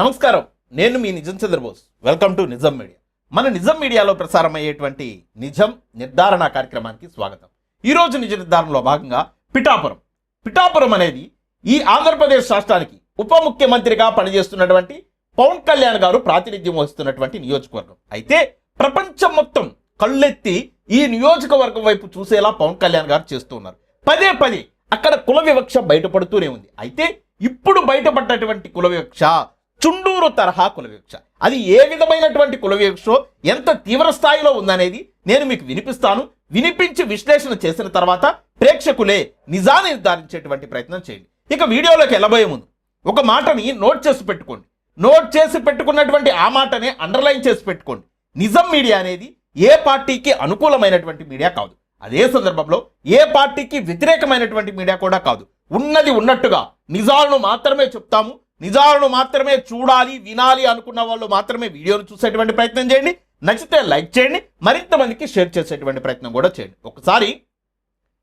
నమస్కారం. నేను మీ Nijam Chandrabose. Welcome to Nijam media. మన నిజం మీడియాలో ప్రసారం అయ్యేటువంటి నిజం నిర్ధారణ కార్యక్రమానికి స్వాగతం. ఈ రోజు నిజ నిర్ధారణలో భాగంగా పిఠాపురం. పిఠాపురం అనేది ఈ ఆంధ్రప్రదేశ్ రాష్ట్రానికి ఉప ముఖ్యమంత్రిగా పనిచేస్తున్నటువంటి పవన్ కళ్యాణ్ గారు ప్రాతినిధ్యం వహిస్తున్నటువంటి నియోజకవర్గం. అయితే ప్రపంచం మొత్తం కళ్ళెత్తి ఈ నియోజకవర్గం వైపు చూసేలా పవన్ కళ్యాణ్ గారు చేస్తున్నారు పదే పదే అక్కడ కుల వివక్ష బయటపడుతూనే ఉంది. అయితే ఇప్పుడు బయటపడ్డటువంటి కుల వివక్ష చుండూరు తరహా కులవివక్ష. అది ఏ విధమైనటువంటి కులవివక్షో ఎంత తీవ్ర స్థాయిలో ఉందనేది నేను మీకు వినిపిస్తాను. వినిపించి విశ్లేషణ చేసిన తర్వాత ప్రేక్షకులే నిజాన్ని నిర్ధారించేటువంటి ప్రయత్నం చేయండి. ఇక వీడియోలోకి వెళ్ళబోయే ముందు ఒక మాటని నోట్ చేసి పెట్టుకోండి. నోట్ చేసి పెట్టుకున్నటువంటి ఆ మాటనే అండర్లైన్ చేసి పెట్టుకోండి. నిజం మీడియా అనేది ఏ పార్టీకి అనుకూలమైనటువంటి మీడియా కాదు. అదే సందర్భంలో ఏ పార్టీకి వ్యతిరేకమైనటువంటి మీడియా కూడా కాదు. ఉన్నది ఉన్నట్టుగా నిజాలను మాత్రమే చెప్తాము నిజాలను మాత్రమే చూడాలి వినాలి అనుకున్న వాళ్ళు మాత్రమే వీడియోను చూసేటువంటి ప్రయత్నం చేయండి. నచ్చితే లైక్ చేయండి. మరింత మందికి షేర్ చేసేటువంటి ప్రయత్నం కూడా చేయండి. ఒకసారి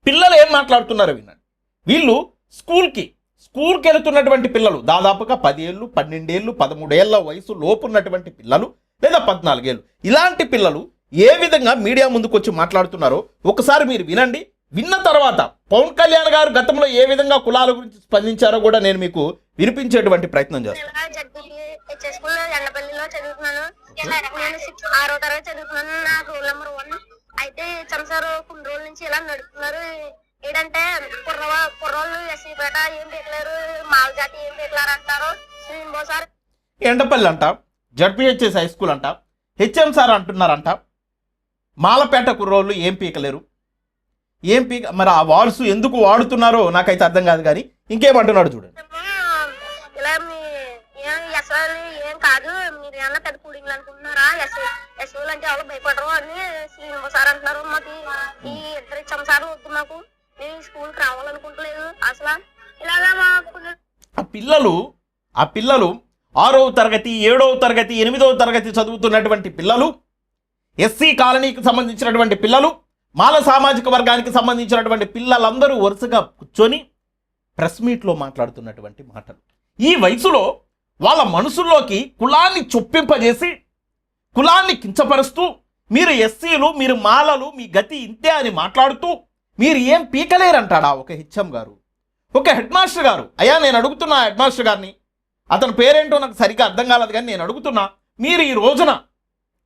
పిల్లలు ఏం మాట్లాడుతున్నారో వినండి. వీళ్ళు స్కూల్కి స్కూల్కి వెళుతున్నటువంటి పిల్లలు దాదాపుగా పది ఏళ్ళు పన్నెండేళ్ళు పదమూడేళ్ళ వయసు లోపు ఉన్నటువంటి పిల్లలు లేదా పద్నాలుగేళ్ళు. ఇలాంటి పిల్లలు ఏ విధంగా మీడియా ముందుకు వచ్చి మాట్లాడుతున్నారో ఒకసారి మీరు వినండి. విన్న తర్వాత పవన్ కళ్యాణ్ గారు గతంలో ఏ విధంగా కులాల గురించి స్పందించారో కూడా నేను మీకు వినిపించేటువంటి ప్రయత్నం చేస్తాను ఆరో తరగతి చదువుతున్నాను. రోల్ నెంబర్ వన్ అయితే చంసారు కొన్ని రోజుల నుంచి ఇలా నడుపుతున్నారు. ఏంటంటే కుర్రవ కుర్రోళ్ళు ఎస్సీ పేట ఏం పెట్టలేరు మాల జాతి ఏం పెట్టలేరు అంటారు. ఇంకోసారి ఎండపల్లి అంట జడ్పిహెచ్ఎస్ హై స్కూల్ అంట హెచ్ఎం సార్ అంటున్నారంట మాలపేట కుర్రోళ్ళు ఏం పీకలేరు. ఏం పీక మరి ఆ వార్సు ఎందుకు వాడుతున్నారో నాకైతే అర్థం కాదు కానీ ఇంకేమంటున్నాడు చూడండి. ఎస్ఓలు ఏం కాదు మీరు ఏమన్నా పెద్ద కూడింగ్లు అనుకుంటున్నారా? ఎస్ఓలు అంటే ఎవరు భయపడరు అని శ్రీనివాసారు అంటున్నారు. మాకు ఈ ఇద్దరు చంసారు వద్దు మాకు. మేము స్కూల్కి రావాలనుకుంటలేదు అసలు. ఇలాగా మాకు ఆ పిల్లలు ఆ పిల్లలు ఆరవ తరగతి ఏడవ తరగతి ఎనిమిదవ తరగతి చదువుతున్నటువంటి పిల్లలు ఎస్సీ కాలనీకి సంబంధించినటువంటి పిల్లలు మాల సామాజిక వర్గానికి సంబంధించినటువంటి పిల్లలందరూ వరుసగా కూర్చొని ప్రెస్ మీట్లో మాట్లాడుతున్నటువంటి మాటలు. ఈ వయసులో వాళ్ళ మనసుల్లోకి కులాన్ని చొప్పింపజేసి కులాన్ని కించపరుస్తూ మీరు ఎస్సీలు మీరు మాలలు మీ గతి ఇంతే అని మాట్లాడుతూ మీరు ఏం పీకలేరంటాడా ఒక హెచ్ఎం గారు? ఒక హెడ్ మాస్టర్ గారు. అయ్యా నేను అడుగుతున్నా హెడ్ మాస్టర్ గారిని. అతని పేరేంటో నాకు సరిగ్గా అర్థం కాలేదు కానీ నేను అడుగుతున్నా. మీరు ఈ రోజున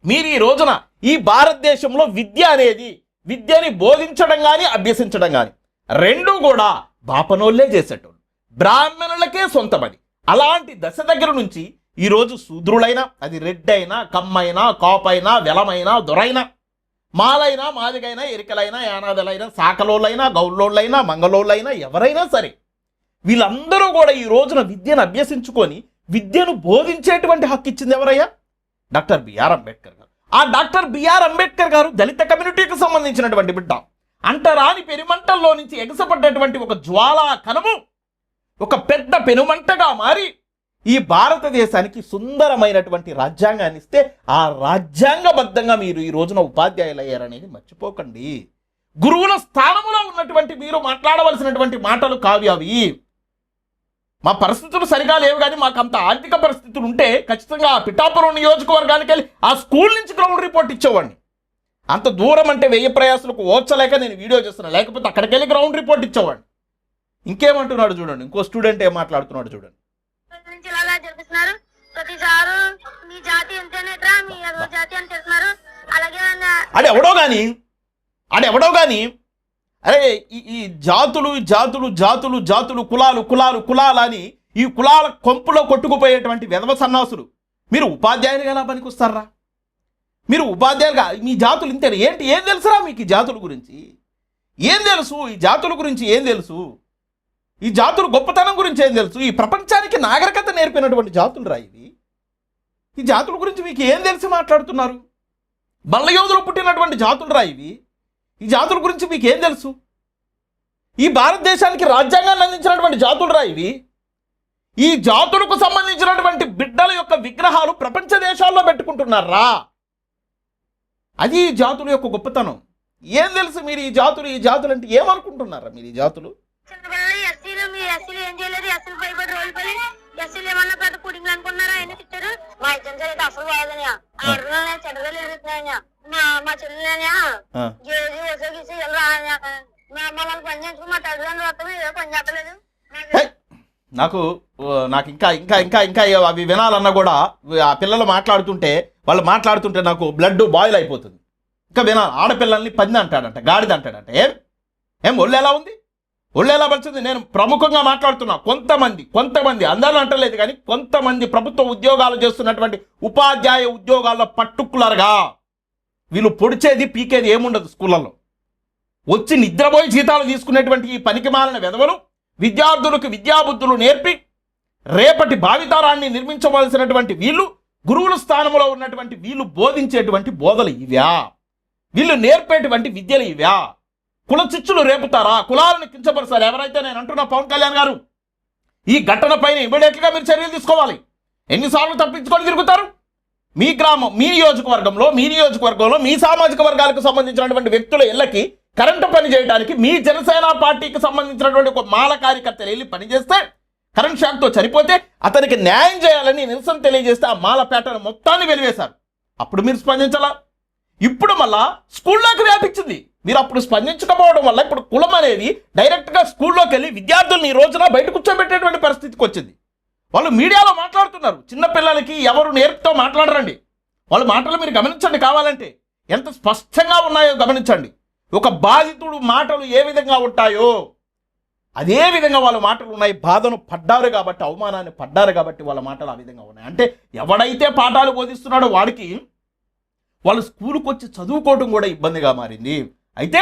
మీరు ఈ రోజున ఈ భారతదేశంలో విద్య అనేది విద్యని బోధించడం కానీ అభ్యసించడం కానీ రెండూ కూడా బాపనోళ్ళే చేసేటోళ్ళు. బ్రాహ్మణులకే సొంతమది. అలాంటి దశ దగ్గర నుంచి ఈరోజు శూద్రులైనా అది రెడ్డైనా కమ్మైనా కాపైనా వెలమైనా దొరైనా మాలైనా మాదిగైనా ఎరికలైనా యానాదలైనా శాఖలోళ్ళైనా గౌళ్ళోళ్ళైనా మంగళోళ్ళైనా ఎవరైనా సరే వీళ్ళందరూ కూడా ఈ రోజున విద్యను అభ్యసించుకొని విద్యను బోధించేటువంటి హక్కు ఇచ్చింది ఎవరయ్యా? డాక్టర్ బిఆర్ అంబేద్కర్ గారు. ఆ డాక్టర్ బిఆర్ అంబేద్కర్ గారు దళిత కమ్యూనిటీకి సంబంధించినటువంటి బిడ్డ. అంటరాని పెరిమంటల్లో నుంచి ఎగసపడ్డటువంటి ఒక జ్వాలా కనము ఒక పెద్ద పెనుమంటగా మారి ఈ భారతదేశానికి సుందరమైనటువంటి రాజ్యాంగాన్ని ఇస్తే ఆ రాజ్యాంగబద్ధంగా మీరు ఈ రోజున ఉపాధ్యాయులు అయ్యారనేది మర్చిపోకండి. గురువుల స్థానములో ఉన్నటువంటి మీరు మాట్లాడవలసినటువంటి మాటలు కావి అవి. మా పరిస్థితులు సరిగా లేవు కానీ మాకు అంత ఆర్థిక పరిస్థితులు ఉంటే ఖచ్చితంగా ఆ పిఠాపురం నియోజకవర్గానికి వెళ్ళి ఆ స్కూల్ నుంచి గ్రౌండ్ రిపోర్ట్ ఇచ్చేవాడిని. అంత దూరం అంటే వెయ్యి ప్రయాసులకు ఓర్చలేక నేను వీడియో చేస్తున్నాను లేకపోతే అక్కడికి వెళ్ళి గ్రౌండ్ రిపోర్ట్ ఇచ్చేవాడిని. ఇంకేమంటున్నాడు చూడండి. ఇంకో స్టూడెంట్ ఏం మాట్లాడుతున్నాడు చూడండి. ఆడెవడో కానీ ఆడెవడో కానీ అరే ఈ ఈ జాతులు జాతులు జాతులు జాతులు కులాలు కులాలు కులాలు అని ఈ కులాల కొంపులో కొట్టుకుపోయేటువంటి వెధవ సన్నాసులు మీరు ఉపాధ్యాయులుగా ఎలా పనికొస్తారా? మీరు ఉపాధ్యాయులుగా మీ జాతులు ఇంతే ఏంటి ఏం తెలుసురా మీకు ఈ జాతుల గురించి? ఏం తెలుసు? ఈ జాతుల గురించి ఏం తెలుసు? ఈ జాతులు గొప్పతనం గురించి ఏం తెలుసు? ఈ ప్రపంచానికి నాగరికత నేర్పినటువంటి జాతులు రా ఇవి. ఈ జాతుల గురించి మీకు ఏం తెలిసి మాట్లాడుతున్నారు? బల్లయోధులు పుట్టినటువంటి జాతులు రా ఇవి. ఈ జాతుల గురించి మీకు ఏం తెలుసు? ఈ భారతదేశానికి రాజ్యాంగాన్ని అందించినటువంటి జాతులు రా ఇవి. ఈ జాతులకు సంబంధించినటువంటి బిడ్డల యొక్క విగ్రహాలు ప్రపంచ దేశాల్లో పెట్టుకుంటున్నారా? అది ఈ జాతుల యొక్క గొప్పతనం. ఏం తెలుసు మీరు ఈ జాతులు? ఈ జాతులు అంటే ఏమనుకుంటున్నారా మీరు ఈ జాతులు? ఎస్సీలు ఏం చేయలేదు ఎస్సీలు భయపడి రోజులు పడి ఎస్సీలు ఏమన్నా పెద్ద మీటింగ్లు అనుకున్నారా ఆయన తిట్టారు? మా ఇద్దరు అయితే అసలు బాగుందనియా ఆరు నెలలు చెడ్డలు ఎదుగుతున్నాయా మా మా చెల్లెలనియా ఆ. జోజీ వసగిసి ఎలా మమ్మల్ని పని చేసుకుని మా తల్లిదండ్రులు వస్తాము ఏదో పని చెప్పలేదు! నాకు నాకు ఇంకా ఇంకా ఇంకా ఇంకా అవి వినాలన్నా కూడా ఆ పిల్లలు మాట్లాడుతుంటే వాళ్ళు మాట్లాడుతుంటే నాకు బ్లడ్ బాయిల్ అయిపోతుంది. ఇంకా వినాలి. ఆడపిల్లల్ని పంది అంటాడంట గాడిద అంటాడంట. ఏం? ఏం ఒళ్ళు ఎలా ఉంది? ఒళ్ళేలా ఎలా పడుతుంది నేను ప్రముఖంగా మాట్లాడుతున్నా. కొంతమంది కొంతమంది అందరూ అంటలేదు కానీ కొంతమంది ప్రభుత్వ ఉద్యోగాలు చేస్తున్నటువంటి ఉపాధ్యాయ ఉద్యోగాల్లో పర్టికులర్గా వీళ్ళు పొడిచేది పీకేది ఏముండదు స్కూళ్ళల్లో. వచ్చి నిద్రపోయి జీతాలు తీసుకునేటువంటి ఈ పనికి మాలిన వెధవలు విద్యార్థులకు విద్యాబుద్ధులు నేర్పి రేపటి భావితారాన్ని నిర్మించవలసినటువంటి వీళ్ళు గురువుల స్థానంలో ఉన్నటువంటి వీళ్ళు బోధించేటువంటి బోధలు ఇవ్యా వీళ్ళు నేర్పేటువంటి విద్యలు ఇవ్యా కుల చిచ్చులు రేపుతారా? కులాలను కించపరుస్తారు? ఎవరైతే నేను అంటున్నా పవన్ కళ్యాణ్ గారు ఈ ఘటన పైన ఇమీడియట్గా మీరు చర్యలు తీసుకోవాలి. ఎన్నిసార్లు తప్పించుకొని తిరుగుతారు? మీ గ్రామం మీ నియోజకవర్గంలో మీ నియోజకవర్గంలో మీ సామాజిక వర్గాలకు సంబంధించినటువంటి వ్యక్తుల ఇళ్ళకి కరెంటు పని చేయడానికి మీ జనసేన పార్టీకి సంబంధించినటువంటి ఒక మాల కార్యకర్తలు వెళ్ళి పనిచేస్తే కరెంట్ షాక్తో చనిపోతే అతనికి న్యాయం చేయాలని నిరసన తెలియజేస్తే ఆ మాలపేటను మొత్తాన్ని వెలివేశారు. అప్పుడు మీరు స్పందించాలా? ఇప్పుడు మళ్ళా స్కూల్లోకి వ్యాపించింది. మీరు అప్పుడు స్పందించకపోవడం వల్ల ఇప్పుడు కులం అనేది డైరెక్ట్గా స్కూల్లోకి వెళ్ళి విద్యార్థుల్ని ఈ రోజున బయట కూర్చోబెట్టేటువంటి పరిస్థితికి వచ్చింది. వాళ్ళు మీడియాలో మాట్లాడుతున్నారు. చిన్నపిల్లలకి ఎవరు నేర్పుతో మాట్లాడరండి. వాళ్ళ మాటలు మీరు గమనించండి కావాలంటే. ఎంత స్పష్టంగా ఉన్నాయో గమనించండి. ఒక బాధితుడు మాటలు ఏ విధంగా ఉంటాయో. అదే విధంగా వాళ్ళ మాటలు ఉన్నాయి. బాధను పడ్డారు కాబట్టి అవమానాన్ని పడ్డారు కాబట్టి వాళ్ళ మాటలు ఆ విధంగా ఉన్నాయి. అంటే ఎవడైతే పాఠాలు బోధిస్తున్నాడో వాడికి వాళ్ళు స్కూల్కి వచ్చి చదువుకోవడం కూడా ఇబ్బందిగా మారింది. అయితే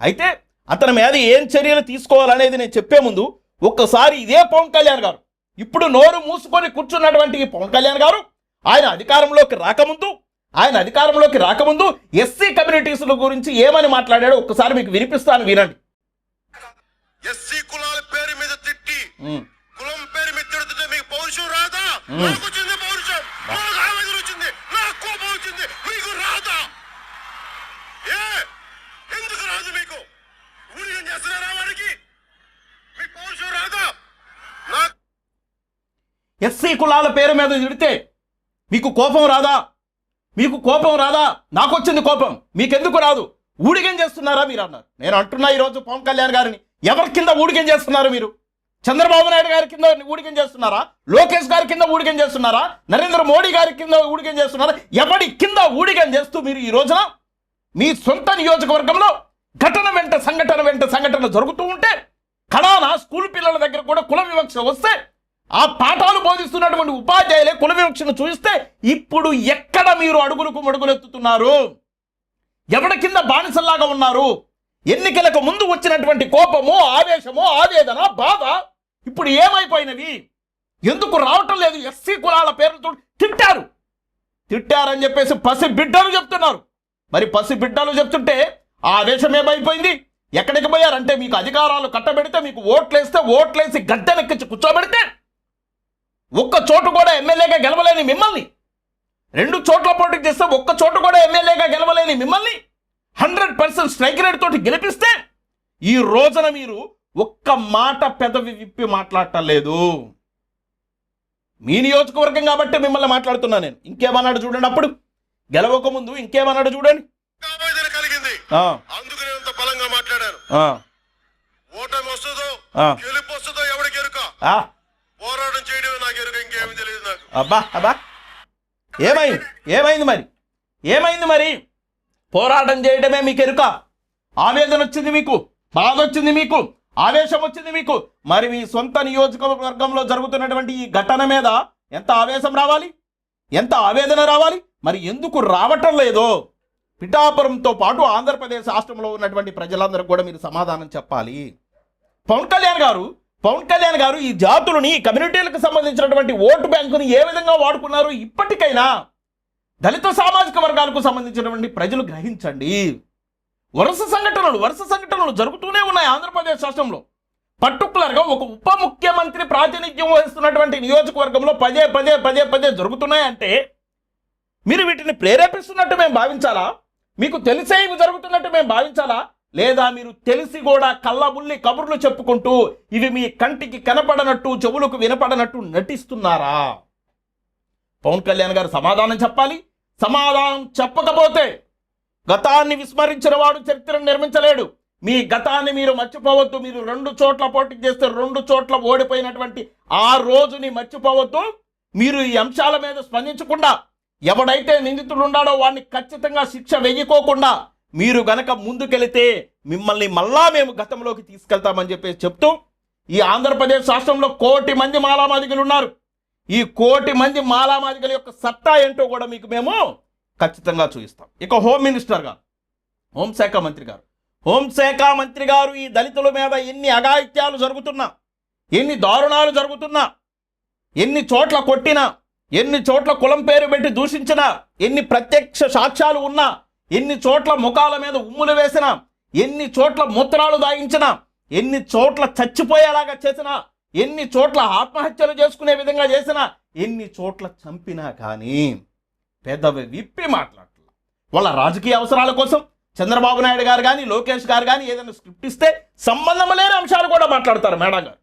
అయితే అతని మీద ఏం చర్యలు తీసుకోవాలనేది నేను చెప్పే ముందు ఒక్కసారి ఇదే పవన్ కళ్యాణ్ గారు. ఇప్పుడు నోరు మూసుకొని కూర్చున్నటువంటి పవన్ కళ్యాణ్ గారు ఆయన అధికారంలోకి రాకముందు ఆయన అధికారంలోకి రాకముందు ఎస్సీ కమ్యూనిటీస్ల గురించి ఏమని మాట్లాడాడో ఒక్కసారి మీకు వినిపిస్తాను వినండి. ఎస్సీ కులాల పేరు మీద తిట్టి కులం పేరు మీద తిడుతుంటే మీకు పౌరుషం రాదా మ్మ్. నాకు వచ్చింది పౌరుషం నాకు ఆవేదన వచ్చింది నాకు కోపం వచ్చింది మీకు రాదా ఏ ఎందుకు రాదు మీకు ఊరికం చేస్తున్నారా వాడికి మీకు పౌరుషం రాదా నాకు ఎస్సీ కులాల పేరు మీద తిడితే మీకు కోపం రాదా? మీకు కోపం రాదా? నాకు వచ్చింది కోపం. మీకెందుకు రాదు? ఊడిగం చేస్తున్నారా మీరు అన్నారు. నేను అంటున్నా ఈరోజు పవన్ కళ్యాణ్ గారిని. ఎవరి కింద ఊడిగం చేస్తున్నారు మీరు? చంద్రబాబు నాయుడు గారి కింద ఊడికం చేస్తున్నారా? లోకేష్ గారి కింద ఊడికం చేస్తున్నారా? నరేంద్ర మోడీ గారి కింద ఊడికం చేస్తున్నారా? ఎవడి కింద ఊడికం చేస్తూ మీరు ఈ రోజున మీ సొంత నియోజకవర్గంలో ఘటన వెంట సంఘటన వెంట సంఘటన జరుగుతూ ఉంటే కడాన స్కూల్ పిల్లల దగ్గర కూడా కుల వివక్ష వస్తే ఆ పాఠాలు బోధిస్తున్నటువంటి ఉపాధ్యాయులే కుల వివక్షను చూస్తే ఇప్పుడు ఎక్కడ మీరు అడుగులకు మడుగులెత్తుతున్నారు ఎవడ కింద బానిసల్లాగా ఉన్నారు? ఎన్నికలకు ముందు వచ్చినటువంటి కోపము ఆవేశము ఆవేదన బాధ ఇప్పుడు ఏమైపోయినవి? ఎందుకు రావటం లేదు? ఎస్సీ కులాల పేర్లతో తిట్టారు. తిట్టారని చెప్పేసి పసి బిడ్డలు చెప్తున్నారు. మరి పసి బిడ్డలు చెప్తుంటే ఆ దేశం ఏమైపోయింది? ఎక్కడికి పోయారంటే మీకు అధికారాలు కట్టబెడితే మీకు ఓట్లేస్తే ఓట్లేసి గద్దెనెక్కించి కూర్చోబెడితే ఒక్క చోటు కూడా ఎమ్మెల్యేగా గెలవలేని మిమ్మల్ని. రెండు చోట్ల పోటీ చేస్తే ఒక్క చోటు కూడా ఎమ్మెల్యేగా గెలవలేని మిమ్మల్ని హండ్రెడ్ పర్సెంట్ స్ట్రైక్ రేట్ తోటి గెలిపిస్తే ఈ రోజున మీరు ఒక్క మాట పెదవి విప్పి మాట్లాడటం లేదు మీ నియోజకవర్గం కాబట్టి మిమ్మల్ని మాట్లాడుతున్నా నేను. ఇంకేమన్నాడు చూడండి అప్పుడు? గెలవక ముందు ఇంకేమన్నాడు చూడండి? ఆ, అందుకనే అంత బలంగా మాట్లాడాను ఓటమి వస్తుందో. గెలుపు వస్తుందో ఎవరికి ఎరుక పోరాటం చేయడమే నాకు ఎరుక ఇంకేమీ తెలియదు నాకు. అబ్బా అబ్బా. ఏమైంది? ఏమైంది మరి? ఏమైంది మరి? పోరాటం చేయడమే మీకు ఎరుక ఆవేదన వచ్చింది మీకు బాధ వచ్చింది మీకు ఆవేశం వచ్చింది మీకు. మరి మీ సొంత నియోజకవర్గంలో జరుగుతున్నటువంటి ఈ ఘటన మీద ఎంత ఆవేశం రావాలి? ఎంత ఆవేదన రావాలి? మరి ఎందుకు రావటం లేదో? పిఠాపురంతో పాటు ఆంధ్రప్రదేశ్ రాష్ట్రంలో ఉన్నటువంటి ప్రజలందరూ కూడా మీరు సమాధానం చెప్పాలి. పవన్ కళ్యాణ్ గారు పవన్ కళ్యాణ్ గారు ఈ జాతులని కమ్యూనిటీలకు సంబంధించినటువంటి ఓటు బ్యాంకుని ఏ విధంగా వాడుకున్నారు ఇప్పటికైనా దళిత సామాజిక వర్గాలకు సంబంధించినటువంటి ప్రజలు గ్రహించండి. వరుస సంఘటనలు వరుస సంఘటనలు జరుగుతూనే ఉన్నాయి ఆంధ్రప్రదేశ్ రాష్ట్రంలో. పర్టికులర్గా ఒక ఉప ముఖ్యమంత్రి ప్రాతినిధ్యం వహిస్తున్నటువంటి నియోజకవర్గంలో పదే పదే పదే పదే జరుగుతున్నాయంటే మీరు వీటిని ప్రేరేపిస్తున్నట్టు మేము భావించాలా? మీకు తెలిసే ఇవి జరుగుతున్నట్టు మేము భావించాలా? లేదా మీరు తెలిసి కూడా కళ్ళబుల్లి కబుర్లు చెప్పుకుంటూ ఇవి మీ కంటికి కనపడనట్టు చెవులకు వినపడనట్టు నటిస్తున్నారా? పవన్ కళ్యాణ్ గారు సమాధానం చెప్పాలి. సమాధానం చెప్పకపోతే గతాన్ని విస్మరించిన వాడు చరిత్రను నిర్మించలేడు. మీ గతాన్ని మీరు మర్చిపోవద్దు. మీరు రెండు చోట్ల పోటీ చేస్తే రెండు చోట్ల ఓడిపోయినటువంటి ఆ రోజుని మర్చిపోవద్దు. మీరు ఈ అంశాల మీద స్పందించకుండా ఎవడైతే నిందితుడు ఉన్నాడో వాడిని ఖచ్చితంగా శిక్ష వెయ్యకోకుండా మీరు గనక ముందుకెళితే మిమ్మల్ని మళ్ళా మేము గతంలోకి తీసుకెళ్తామని చెప్పేసి చెప్తూ ఈ ఆంధ్రప్రదేశ్ రాష్ట్రంలో కోటి మంది మాలామాదిగలు ఉన్నారు. ఈ కోటి మంది మాలామాదిగల యొక్క సత్తా ఏంటో కూడా మీకు మేము ఖచ్చితంగా చూపిస్తాం. ఇక హోమ్ మినిస్టర్ గారు హోంశాఖ మంత్రి గారు హోంశాఖ మంత్రి గారు ఈ దళితుల మీద ఎన్ని అఘాయిత్యాలు జరుగుతున్నా ఎన్ని దారుణాలు జరుగుతున్నా ఎన్ని చోట్ల కొట్టినా ఎన్ని చోట్ల కులం పేరు పెట్టి దూషించినా ఎన్ని ప్రత్యక్ష సాక్ష్యాలు ఉన్నా ఎన్ని చోట్ల ముఖాల మీద ఉమ్ములు వేసినా ఎన్ని చోట్ల మూత్రాలు దాగించినా ఎన్ని చోట్ల చచ్చిపోయేలాగా చేసినా ఎన్ని చోట్ల ఆత్మహత్యలు చేసుకునే విధంగా చేసినా ఎన్ని చోట్ల చంపినా కానీ పెదవి విప్పి మాట్లాడాలి వాళ్ళ రాజకీయ అవసరాల కోసం చంద్రబాబు నాయుడు గారు కానీ లోకేష్ గారు కానీ ఏదైనా స్క్రిప్ట్ ఇస్తే సంబంధం లేని అంశాలు కూడా మాట్లాడతారు మేడం గారు.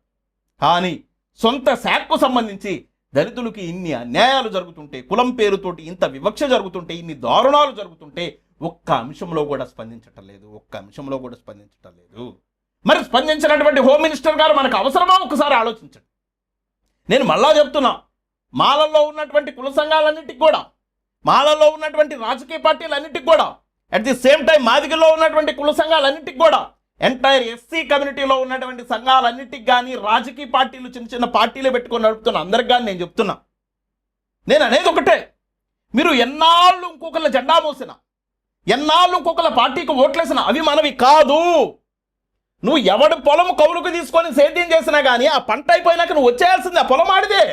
కానీ సొంత శాఖకు సంబంధించి దళితులకి ఇన్ని అన్యాయాలు జరుగుతుంటే కులం పేరుతోటి ఇంత వివక్ష జరుగుతుంటే ఇన్ని దారుణాలు జరుగుతుంటే ఒక్క అంశంలో కూడా స్పందించటం లేదు ఒక్క అంశంలో కూడా స్పందించటం లేదు. మరి స్పందించినటువంటి హోమ్ మినిస్టర్ గారు మనకు అవసరమా? ఒకసారి ఆలోచించండి. నేను మళ్ళా చెప్తున్నా మాలల్లో ఉన్నటువంటి కుల సంఘాలన్నిటికి కూడా మాలల్లో ఉన్నటువంటి రాజకీయ పార్టీలన్నిటికి కూడా అట్ ది సేమ్ టైం మాదిగలో ఉన్నటువంటి కుల సంఘాలన్నిటికి కూడా ఎంటైర్ ఎస్సీ కమ్యూనిటీలో ఉన్నటువంటి సంఘాలన్నిటికి కానీ రాజకీయ పార్టీలు చిన్న చిన్న పార్టీలు పెట్టుకొని నడుపుతున్న అందరికి కానీ నేను చెప్తున్నా. నేను అనేది ఒకటే. మీరు ఎన్నాళ్ళు ఇంకొకళ్ళ జెండా మోసిన ఎన్నాళ్ళు ఇంకొకళ్ళ పార్టీకి ఓట్లేసిన అవి మనవి కాదు. నువ్వు ఎవడు పొలం కౌలుకు తీసుకొని సేద్యం చేసినా కానీ ఆ పంట అయిపోయినాక నువ్వు వచ్చేయాల్సింది ఆ పొలం ఆడిదే.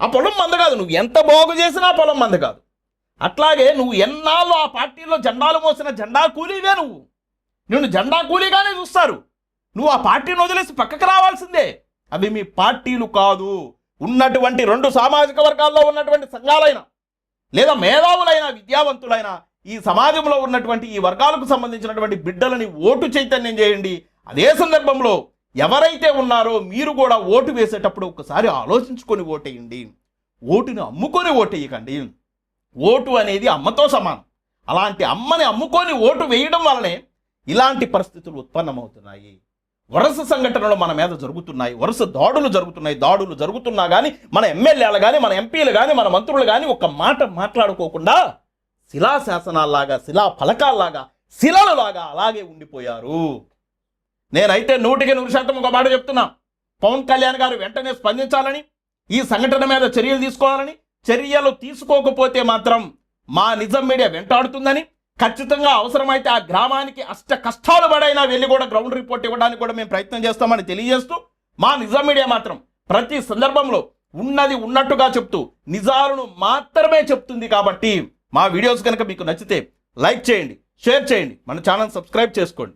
ఆ పొలం మంద కాదు నువ్వు ఎంత బాగు చేసినా పొలం మంద కాదు. అట్లాగే నువ్వు ఎన్నాళ్ళు ఆ పార్టీలో జెండాలు మోసిన జెండా కూలీవే నువ్వు. నిన్ను జెండా కూలీగానే చూస్తారు. నువ్వు ఆ పార్టీని వదిలేసి పక్కకు రావాల్సిందే. అవి మీ పార్టీలు కాదు. ఉన్నటువంటి రెండు సామాజిక వర్గాల్లో ఉన్నటువంటి సంఘాలైన లేదా మేధావులైన విద్యావంతులైన ఈ సమాజంలో ఉన్నటువంటి ఈ వర్గాలకు సంబంధించినటువంటి బిడ్డలని ఓటు చైతన్యం చేయండి. అదే సందర్భంలో ఎవరైతే ఉన్నారో మీరు కూడా ఓటు వేసేటప్పుడు ఒకసారి ఆలోచించుకొని ఓటేయండి. ఓటుని అమ్ముకొని ఓటేయకండి. ఓటు అనేది అమ్మతో సమానం. అలాంటి అమ్మని అమ్ముకొని ఓటు వేయడం వలనే ఇలాంటి పరిస్థితులు ఉత్పన్నమవుతున్నాయి. వరుస సంఘటనలు మన మీద జరుగుతున్నాయి. వరుస దాడులు జరుగుతున్నాయి. దాడులు జరుగుతున్నా కానీ మన ఎమ్మెల్యేలు కానీ మన ఎంపీలు కానీ మన మంత్రులు కానీ ఒక మాట మాట్లాడుకోకుండా శిలా శాసనాల్లాగా శిలా ఫలకాల్లాగా శిలలలాగా అలాగే ఉండిపోయారు. నేనైతే నూటికి నూరు శాతం ఒక మాట చెప్తున్నా. పవన్ కళ్యాణ్ గారు వెంటనే స్పందించాలని ఈ సంఘటన మీద చర్యలు తీసుకోవాలని చర్యలు తీసుకోకపోతే మాత్రం మా నిజం మీడియా వెంటాడుతుందని ఖచ్చితంగా అవసరమైతే ఆ గ్రామానికి అష్ట కష్టాలు పడైనా వెళ్ళి కూడా గ్రౌండ్ రిపోర్ట్ ఇవ్వడానికి కూడా మేము ప్రయత్నం చేస్తామని తెలియజేస్తూ మా నిజం మీడియా మాత్రం ప్రతి సందర్భంలో ఉన్నది ఉన్నట్టుగా చెప్తూ నిజాలను మాత్రమే చెప్తుంది కాబట్టి మా వీడియోస్ కనుక మీకు నచ్చితే లైక్ చేయండి షేర్ చేయండి మన ఛానల్ సబ్స్క్రైబ్ చేసుకోండి.